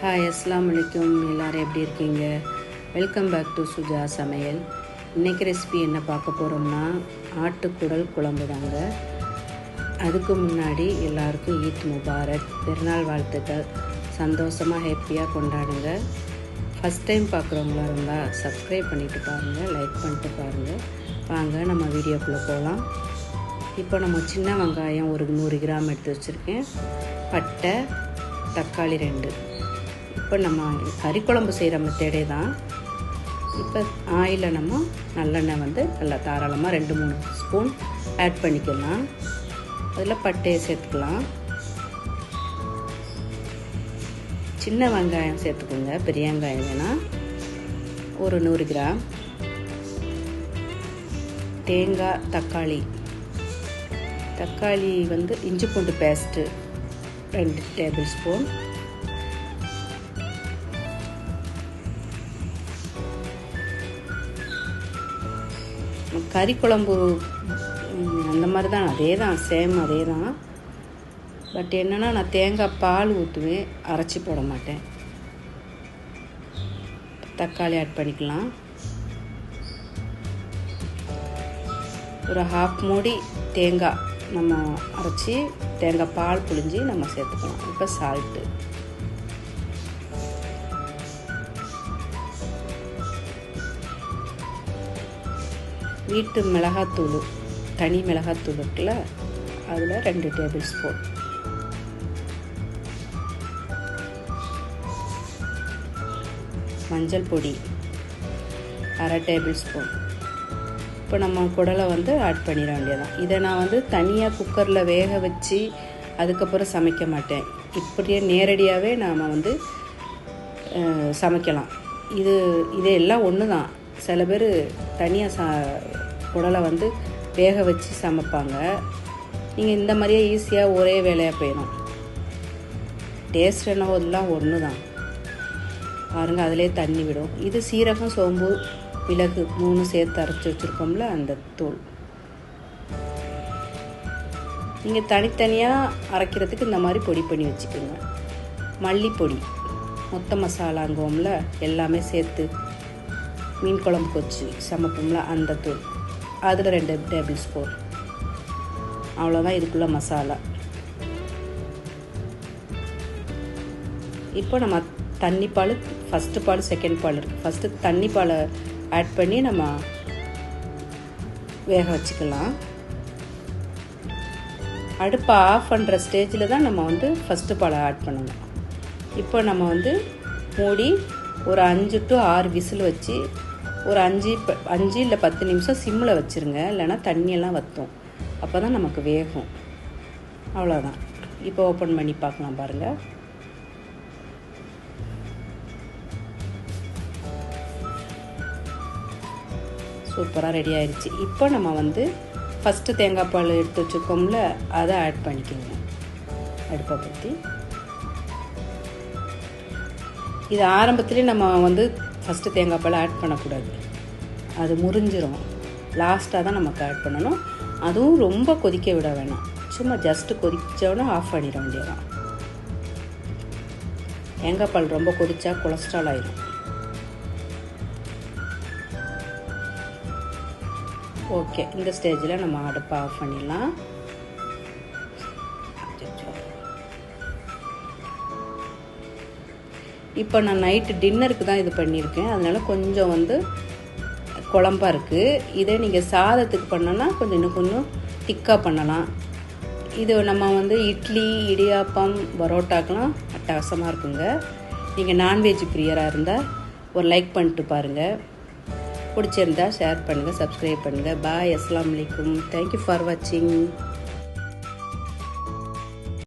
Hi அஸ்லாம் அலைக்கும் எல்லோரும் எப்படி இருக்கீங்க? வெல்கம் பேக் டு சுஜா சமையல் இன்றைக்கி ரெசிபி என்ன பார்க்க போகிறோம்னா ஆட்டுக்குடல் குழம்பு தாங்க. அதுக்கு முன்னாடி எல்லாருக்கும் ஈத் முபாரக் பெருநாள் வாழ்த்துக்கள். சந்தோஷமாக ஹாப்பியாக கொண்டாடுங்க. ஃபஸ்ட் டைம் பார்க்குறவங்களா இருந்தால் சப்ஸ்கிரைப் பண்ணிவிட்டு பாருங்கள் லைக் பண்ணிட்டு பாருங்கள் வாங்க நம்ம வீடியோக்குள்ளே போகலாம். இப்போ நம்ம சின்ன வெங்காயம் ஒரு நூறு கிராம் எடுத்து வச்சுருக்கேன். பட்டை தக்காளி ரெண்டு. இப்போ நம்ம கறி குழம்பு செய்கிற மெத்தேடே தான். இப்போ ஆயில நம்ம நல்லெண்ணெய் வந்து நல்லா தாராளமாக ரெண்டு மூணு ஸ்பூன் ஆட் பண்ணிக்கலாம். அதில் பட்டையை சேர்த்துக்கலாம். சின்ன வெங்காயம் சேர்த்துக்கோங்க. பெரிய வெங்காயம் வேணால் ஒரு நூறு கிராம். தேங்காய் தக்காளி. தக்காளி வந்து இஞ்சி பூண்டு பேஸ்ட்டு ரெண்டு டேபிள் ஸ்பூன். கறி குழம்பு அந்த மாதிரி தான் அதே தான் சேம் அதே தான் பட் என்னென்னா நான் தேங்காய் பால் ஊற்றுவேன் அரைச்சி போட மாட்டேன். தக்காளி ஆட் பண்ணிக்கலாம். ஒரு ஹாஃப் மூடி தேங்காய் நம்ம அரைச்சி தேங்காய் பால் புழிஞ்சி நம்ம சேர்த்துக்கலாம். இப்போ சால்ட்டு வீட்டு மிளகாத்தூள் தனி மிளகாத்தூள் இருக்குல்ல அதில் ரெண்டு டேபிள் ஸ்பூன் மஞ்சள் பொடி அரை டேபிள் ஸ்பூன் இப்போ நம்ம குடலை வந்து ஆட் பண்ணிட வேண்டியதான் இதை நான் வந்து தனியாக குக்கரில் வேக வச்சு அதுக்கப்புறம் சமைக்க மாட்டேன். இப்படியே நேரடியாகவே நாம் வந்து சமைக்கலாம். இது இது எல்லாம் ஒன்று தான் சில பேர் தனியாக சா குடலை வந்து வேக வச்சு சமைப்பாங்க. நீங்கள் இந்த மாதிரியே ஈஸியாக ஒரே வேலையாக போயிடும். டேஸ்ட் என்னவெல்லாம் ஒன்று தான் பாருங்கள் அதிலே தண்ணி விடும். இது சீரகம் சோம்பு மிளகு மூணு சேர்த்து அரைச்சி வச்சுருக்கோம்ல அந்த தூள். நீங்கள் தனித்தனியாக அரைக்கிறதுக்கு இந்த மாதிரி பொடி பண்ணி வச்சுக்கோங்க. மல்லிப்பொடி மொத்த மசாலாங்குவோம்ல எல்லாமே சேர்த்து மீன் குழம்பு கொச்சு சமைப்போம்ல அந்த தூள். அதில் ரெண்டு டேபிள் ஸ்பூன். அவ்வளோதான் இதுக்குள்ள மசாலா. இப்போ நம்ம தண்ணி பால் ஃபஸ்ட்டு பால் செகண்ட் பால் இருக்குது ஃபஸ்ட்டு தண்ணி பாலை ஆட் பண்ணி நம்ம வேக வச்சுக்கலாம். அடுப்பை ஆஃப் பண்ணுற ஸ்டேஜில் தான் நம்ம வந்து ஃபஸ்ட்டு பாலை ஆட் பண்ணணும். இப்போ நம்ம வந்து மூடி ஒரு அஞ்சு டு ஆறு விசில் வச்சு ஒரு அஞ்சு அஞ்சு இல்லை பத்து நிமிஷம் சிம்மில் வச்சுருங்க. இல்லைனா தண்ணியெல்லாம் வற்றும் அப்போ தான் நமக்கு வேகும். அவ்வளோதான் இப்போ ஓப்பன் பண்ணி பார்க்கலாம் பாருங்கள் சூப்பராக ரெடி ஆயிடுச்சு இப்போ நம்ம வந்து ஃபஸ்ட்டு தேங்காய் பால் எடுத்து வச்சுருக்கோம்ல அதை ஆட் பண்ணிக்கோங்க. அடுப்பை பற்றி இது ஆரம்பத்துலேயே நம்ம வந்து ஃபஸ்ட்டு தேங்காய் பால் ஆட் பண்ணக்கூடாது. அது முறிஞ்சிரும். லாஸ்ட்டாக தான் நமக்கு ஆட் பண்ணணும். அதுவும் ரொம்ப கொதிக்க விட வேணாம். சும்மா ஜஸ்ட்டு கொதித்தோடனே ஆஃப் பண்ணிட வேண்டியதான் தேங்காய் பால் ரொம்ப கொதிச்சா கொலஸ்ட்ரால் ஆயிடும் ஓகே இந்த ஸ்டேஜில் நம்ம அடுப்பை ஆஃப் பண்ணிடலாம். இப்போ நான் நைட்டு டின்னருக்கு தான் இது பண்ணியிருக்கேன். அதனால் கொஞ்சம் வந்து குழம்பாக இருக்குது இதே நீங்கள் சாதத்துக்கு பண்ணோன்னா கொஞ்சம் இன்னும் கொஞ்சம் திக்காக பண்ணலாம். இது நம்ம வந்து இட்லி இடியாப்பம் பரோட்டாக்கெலாம் அட்டகாசமாக இருக்குங்க. நீங்கள் நான்வெஜ் பிரியராக இருந்தால் ஒரு லைக் பண்ணிட்டு பாருங்கள் பிடிச்சிருந்தா ஷேர் பண்ணுங்கள் சப்ஸ்கிரைப் பண்ணுங்கள் பாய் அஸ்லாம் வலைக்கும் தேங்க்யூ ஃபார் வாட்சிங்